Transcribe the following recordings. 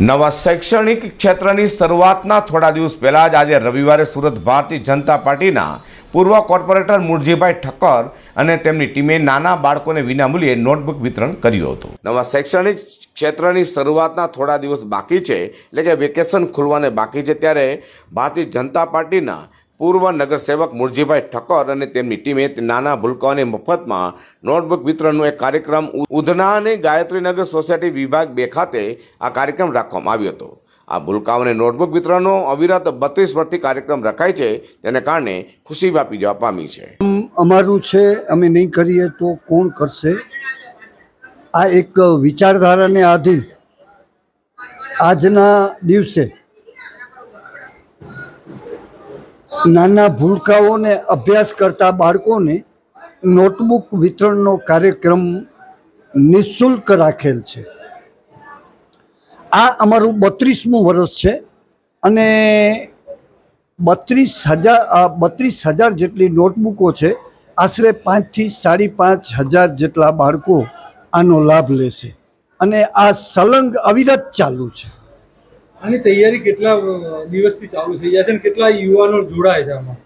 નવા શૈક્ષણિક ક્ષેત્રની શરૂઆતના થોડા દિવસ પહેલાં જ આજે રવિવારે સુરત ભારતીય જનતા પાર્ટીના પૂર્વ કોર્પોરેટર મુરજીભાઈ ઠક્કર અને તેમની ટીમે નાના બાળકોને વિનામૂલ્યે નોટબુક વિતરણ કર્યું હતું. નવા શૈક્ષણિક ક્ષેત્રની શરૂઆતના થોડા દિવસ બાકી છે, એટલે કે વેકેશન ખુલવાને બાકી છે, ત્યારે ભારતીય જનતા પાર્ટીના પૂર્વ નગરસેવક મુરજીભાઈ ઠક્કર અને તેમની ટીમે નાના ભૂલકાઓને મફતમાં નોટબુક વિતરણનો એક કાર્યક્રમ ઉધના અને ગાયત્રીનગર સોસાયટી વિભાગ બે ખાતે આ કાર્યક્રમ રાખવામાં આવ્યો હતો. આ ભૂલકાઓને નોટબુક વિતરણનો અવિરત બત્રીસ વર્ષથી કાર્યક્રમ રખાય છે તેને કારણે ખુશી વ્યાપી જવા પામી છે. અમારું છે, અમે નહીં કરીએ તો કોણ કરશે? આ એક વિચારધારાને આધીન આજના દિવસે નાના ભૂલકાઓને અભ્યાસ કરતા બાળકોને નોટબુક વિતરણનો કાર્યક્રમ નિઃશુલ્ક રાખેલ છે. આ અમારું બત્રીસમું વર્ષ છે અને બત્રીસ હજાર બત્રીસ હજાર જેટલી નોટબુકો છે, આશરે પાંચથી સાડી પાંચ હજાર જેટલા બાળકો આનો લાભ લેશે. અને આ સલંગ અવિરત ચાલુ છે. આની તૈયારી કેટલા દિવસથી ચાલુ થઈ જાય છે અને કેટલા યુવાનો જોડાય છે આમાં?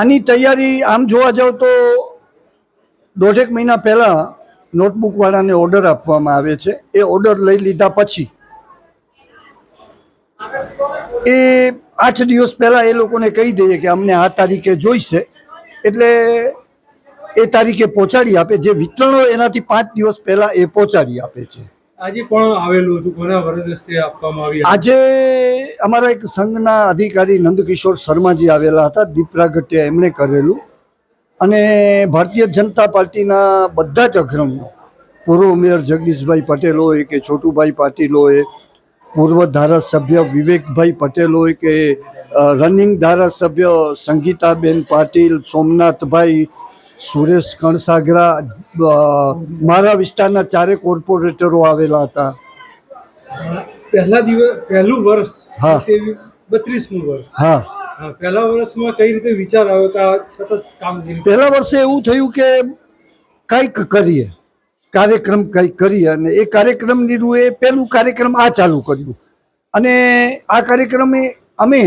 આની તૈયારી આમ જોવા જાવ તો દોઢેક મહિના પહેલાં નોટબુકવાળાને ઓર્ડર આપવામાં આવે છે. એ ઓર્ડર લઈ લીધા પછી એ આઠ દિવસ પહેલાં એ લોકોને કહી દઈએ કે અમને આ તારીખે જોઈશે. એટલે એ તારીખે પહોંચાડી આપે. જે વિતરણો એનાથી પાંચ દિવસ પહેલાં એ પહોંચાડી આપે છે. આજે કોણ આવેલું હતું કોના વરદસ્તે આપવામાં આવ્યું આજે અમારા એક સંઘના અધિકારી નંદકિશોર શર્માજી આવેલા હતા દીપ એમણે કરેલું. અને ભારતીય જનતા પાર્ટીના બધા જ અગ્રણીઓ, પૂર્વ મેયર જગદીશભાઈ પટેલ હોય કે છોટુભાઈ પાટીલ હોય, પૂર્વ ધારાસભ્ય વિવેકભાઈ પટેલ હોય કે રનિંગ ધારાસભ્ય સંગીતાબેન પાટીલ, સોમનાથભાઈ સુરેશ કણસાગરા મારા વિસ્તારના ચારે કોર્પોરેટરો આવેલા હતા. પહેલા દિવસ પહેલું વર્ષ હા. બત્રીસમું વર્ષ. હા. પહેલા વર્ષમાં કઈ રીતે વિચાર આવ્યો કે આ સતત કામગીરી પહેલા વર્ષે એવું થયું કે કંઈક કરીએ કાર્યક્રમ કંઈક કરીએ અને એ કાર્યક્રમની રૂએ પહેલું કાર્યક્રમ આ ચાલુ કર્યું. અને આ કાર્યક્રમે અમે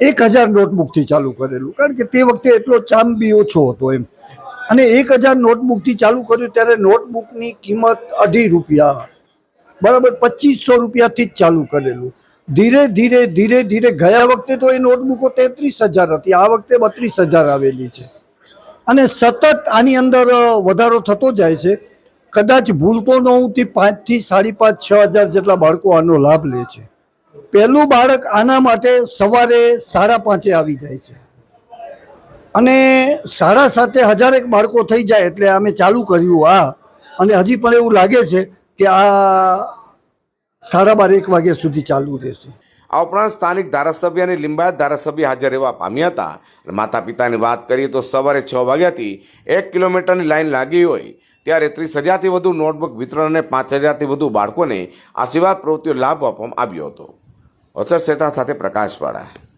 એક હજાર નોટબુકથી ચાલુ કરેલું. કારણ કે તે વખતે એટલો ચામ બી ઓછો હતો એમ. અને એક હજાર નોટબુકથી ચાલુ કર્યું ત્યારે નોટબુકની કિંમત અઢી રૂપિયા. બરાબર પચીસો રૂપિયાથી જ ચાલુ કરેલું. ધીરે ધીરે ધીરે ધીરે ગયા વખતે તો એ નોટબુકો તેત્રીસ હજાર હતી. આ વખતે બત્રીસ હજાર આવેલી છે. અને સતત આની અંદર વધારો થતો જાય છે. કદાચ ભૂલતો ન હું થી પાંચથી સાડી પાંચ, છ હજાર જેટલા બાળકો આનો લાભ લે છે. પહેલું બાળક આના માટે સવારે સાડા પાંચે આવી જાય છે. અને સાડા સાતે હજારેક બાળકો થઈ જાય એટલે અમે ચાલુ કર્યું આ. અને હજી પણ એવું લાગે છે કે આ સાડા બાર, એક વાગ્યા સુધી ચાલુ રહેશે. આ ઉપરાંત સ્થાનિક ધારાસભ્ય અને લિંબાયત ધારાસભ્ય હાજર રહેવા પામ્યા હતા. માતા પિતાની વાત કરીએ તો સવારે છ વાગ્યાથી એક કિલોમીટરની લાઈન લાગી હોય. ત્યારે ત્રીસ હજારથી વધુ નોટબુક વિતરણ અને પાંચ હજારથી વધુ બાળકોને આશીર્વાદ પ્રવૃત્તિઓ લાભ આપવામાં આવ્યો હતો. અસર શેઠા સાથે પ્રકાશવાળા.